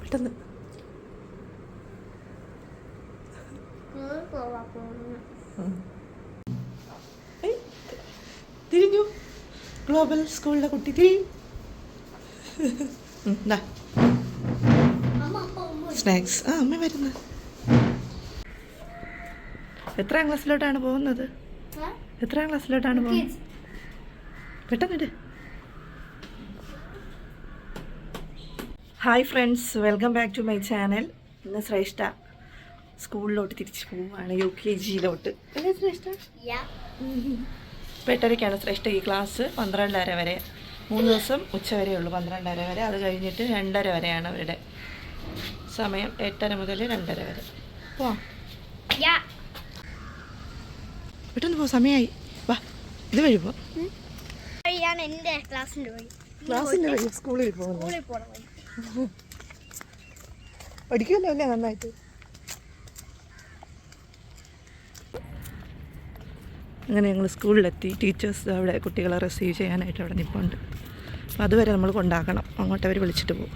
പെട്ടെന്ന്. തിരിഞ്ഞു. ഗ്ലോബൽ സ്കൂളിലെ കുട്ടി തിരിഞ്ഞു ദാ. സ്നാക്സ് ആ അമ്മ വരുന്ന. എത്രാം ക്ലാസ്സിലോട്ടാണ് പോകുന്നത്? എത്രാം ക്ലാസ്സിലോട്ടാണ് പോകുന്നത്? പെട്ടെന്നിട്ട് hi friends welcome back to my channel. ഇന്ന് ശ്രേഷ്ഠ സ്കൂളിലോട്ട് തിരിച്ചു പോവുകയാണ് യു കെ ജിയിലോട്ട്. ശ്രേഷ്ഠ? എട്ടരയ്ക്കാണ് ശ്രേഷ്ഠ ഈ ക്ലാസ് പന്ത്രണ്ടര വരെ. മൂന്ന് ദിവസം ഉച്ച വരെ ഉള്ളൂ പന്ത്രണ്ടര വരെ. അത് കഴിഞ്ഞിട്ട് രണ്ടര വരെയാണ് അവരുടെ സമയം എട്ടര മുതൽ രണ്ടര വരെ. പോവാം പെട്ടെന്ന് പോ സമയമായി വാ ഇത് വഴി പോ വഴിയാണ് എന്റെ ക്ലാസ്സിന്റെ വഴി. ക്ലാസ്സിന്റെ വഴി സ്കൂളിൽ പോകുന്നു സ്കൂളിൽ പോണ വഴി പഠിക്കുമല്ലോ അല്ലേ നന്നായിട്ട്? അങ്ങനെ ഞങ്ങൾ സ്കൂളിലെത്തി. ടീച്ചേഴ്സ് അവിടെ കുട്ടികളെ റിസീവ് ചെയ്യാനായിട്ട് അവിടെ നിൽപ്പുണ്ട് അപ്പോൾ അതുവരെ നമ്മൾ കൊണ്ടാക്കണം. അങ്ങോട്ട് അവർ വിളിച്ചിട്ട് പോകും.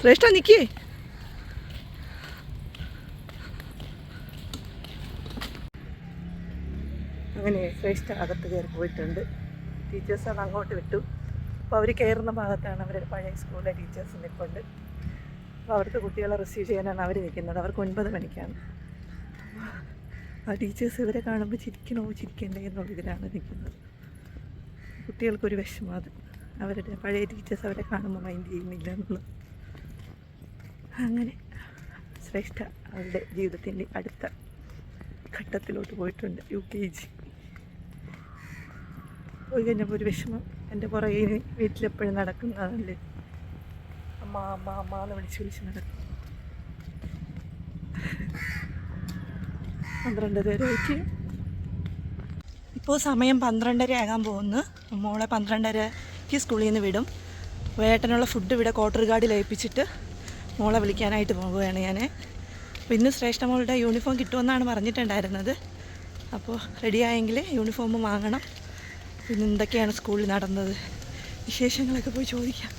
ശ്രേഷ്ഠ നിൽക്കേ അങ്ങനെ ശ്രേഷ്ഠ അകത്ത് കയറി പോയിട്ടുണ്ട്. ടീച്ചേഴ്സ് അത് അങ്ങോട്ട് വിട്ടു. അപ്പോൾ അവർ കയറുന്ന ഭാഗത്താണ് അവരുടെ പഴയ സ്കൂളിലെ ടീച്ചേഴ്സ് നിൽപ്പുണ്ട്. അപ്പോൾ അവിടുത്തെ കുട്ടികളെ റിസീവ് ചെയ്യാനാണ് അവർ നിൽക്കുന്നത്. അവർക്ക് ഒൻപത് മണിക്കാണ്. ആ ടീച്ചേഴ്സ് ഇവരെ കാണുമ്പോൾ ചിരിക്കണോ ചിരിക്കണ്ടേ എന്നുള്ള ഇതിലാണ് നിൽക്കുന്നത്. കുട്ടികൾക്കൊരു വിഷമം അവരുടെ പഴയ ടീച്ചേഴ്സ് അവരെ കാണുമ്പോൾ മൈൻഡ് ചെയ്യുന്നില്ല എന്നുള്ളത്. അങ്ങനെ ശ്രേഷ്ഠ അവരുടെ ജീവിതത്തിന്റെ അടുത്ത ഘട്ടത്തിലോട്ട് പോയിട്ടുണ്ട് യു കെ ജി. പോയി കഴിഞ്ഞപ്പോൾ ഒരു വിഷമം എന്റെ പുറകെ വീട്ടിലെപ്പോഴും നടക്കുന്നതല്ലേ? അമ്മ അമ്മ അമ്മ എന്ന് വിളിച്ച് വിളിച്ച് നടക്കും. പന്ത്രണ്ട് പേരായിട്ട്. ഇപ്പോൾ സമയം പന്ത്രണ്ടര ആകാൻ പോകുന്നു. മോളെ പന്ത്രണ്ടരയ്ക്ക് സ്കൂളിൽ നിന്ന് വിടും. വേട്ടനുള്ള ഫുഡ് ഇവിടെ കോട്ടർ ഗാർഡിൽ ഏൽപ്പിച്ചിട്ട് മോളെ വിളിക്കാനായിട്ട് പോവുകയാണ് ഞാൻ. പിന്നെ ശ്രേഷ്ഠ മോളുടെ യൂണിഫോം കിട്ടുമെന്നാണ് പറഞ്ഞിട്ടുണ്ടായിരുന്നത്. അപ്പോൾ റെഡിയായെങ്കിൽ യൂണിഫോം വാങ്ങണം. പിന്നെ എന്തൊക്കെയാണ് സ്കൂളിൽ നടന്നത്? വിശേഷങ്ങളൊക്കെ പോയി ചോദിക്കാം.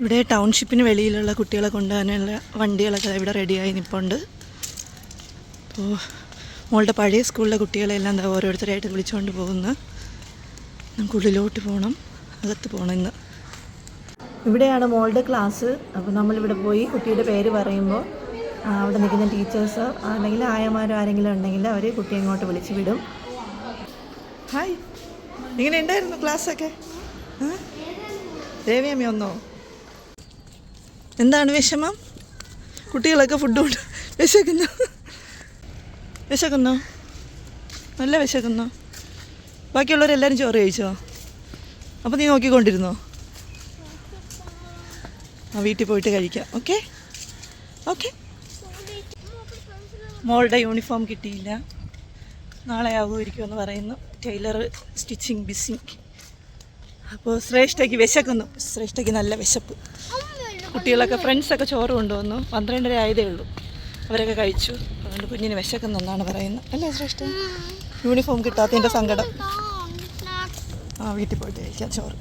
ഇവിടെ ടൗൺഷിപ്പിന് വെളിയിലുള്ള കുട്ടികളെ കൊണ്ടുപോകാനുള്ള വണ്ടികളൊക്കെ ഇവിടെ റെഡിയായി നിൽപ്പുണ്ട് അപ്പോൾ മോളുടെ പഴയ സ്കൂളിലെ കുട്ടികളെല്ലാം എന്താ ഓരോരുത്തരായിട്ട് വിളിച്ചുകൊണ്ട് പോകുന്നു. നമുക്ക് ഉള്ളിലോട്ട് പോകണം അകത്ത് പോകണം ഇന്ന്. ഇവിടെയാണ് മോളുടെ ക്ലാസ് അപ്പോൾ നമ്മളിവിടെ പോയി കുട്ടിയുടെ പേര് പറയുമ്പോൾ അവിടെ നിൽക്കുന്ന ടീച്ചേഴ്സ് അല്ലെങ്കിൽ ആയമാരോ ആരെങ്കിലും ഉണ്ടെങ്കിൽ അവർ കുട്ടിയെ ഇങ്ങോട്ട് വിളിച്ച് വിടും. ഹായ് ഇങ്ങനെ ഉണ്ടായിരുന്നു ക്ലാസ്സൊക്കെ ദേവിയമ്മ ഒന്നോ എന്താണ് വിഷമം? കുട്ടികളൊക്കെ ഫുഡ് കൊണ്ട് വിശക്കുന്നു. വിശക്കുന്നോ. നല്ല വിശക്കുന്നോ. ബാക്കിയുള്ളവരെല്ലാവരും ചോറ് കഴിച്ചോ? അപ്പോൾ നീ നോക്കിക്കൊണ്ടിരുന്നോ? ആ വീട്ടിൽ പോയിട്ട് കഴിക്കാം. ഓക്കെ ഓക്കെ മോളുടെ യൂണിഫോം കിട്ടിയില്ല. നാളെ ആകുമായിരിക്കുമെന്ന് പറയുന്നു. ടൈലർ സ്റ്റിച്ചിങ് ബിസി അപ്പോൾ ശ്രേഷ്ഠയ്ക്ക് വിശക്കുന്നു. ശ്രേഷ്ഠയ്ക്ക് നല്ല വിശപ്പ്. കുട്ടികളൊക്കെ ഫ്രണ്ട്സൊക്കെ ചോറ് കൊണ്ടുവന്നു. പന്ത്രണ്ടര ആയതേ ഉള്ളൂ. അവരൊക്കെ കഴിച്ചു. അതുകൊണ്ട് കുഞ്ഞിന് വിശക്കുന്നെന്നാണ് പറയുന്നത്. അല്ലേ ശ്രേഷ്ഠ? യൂണിഫോം കിട്ടാത്തതിന്റെ സങ്കടം. ആ വീട്ടിൽ പോയിട്ട് കഴിക്കാം ചോറ്.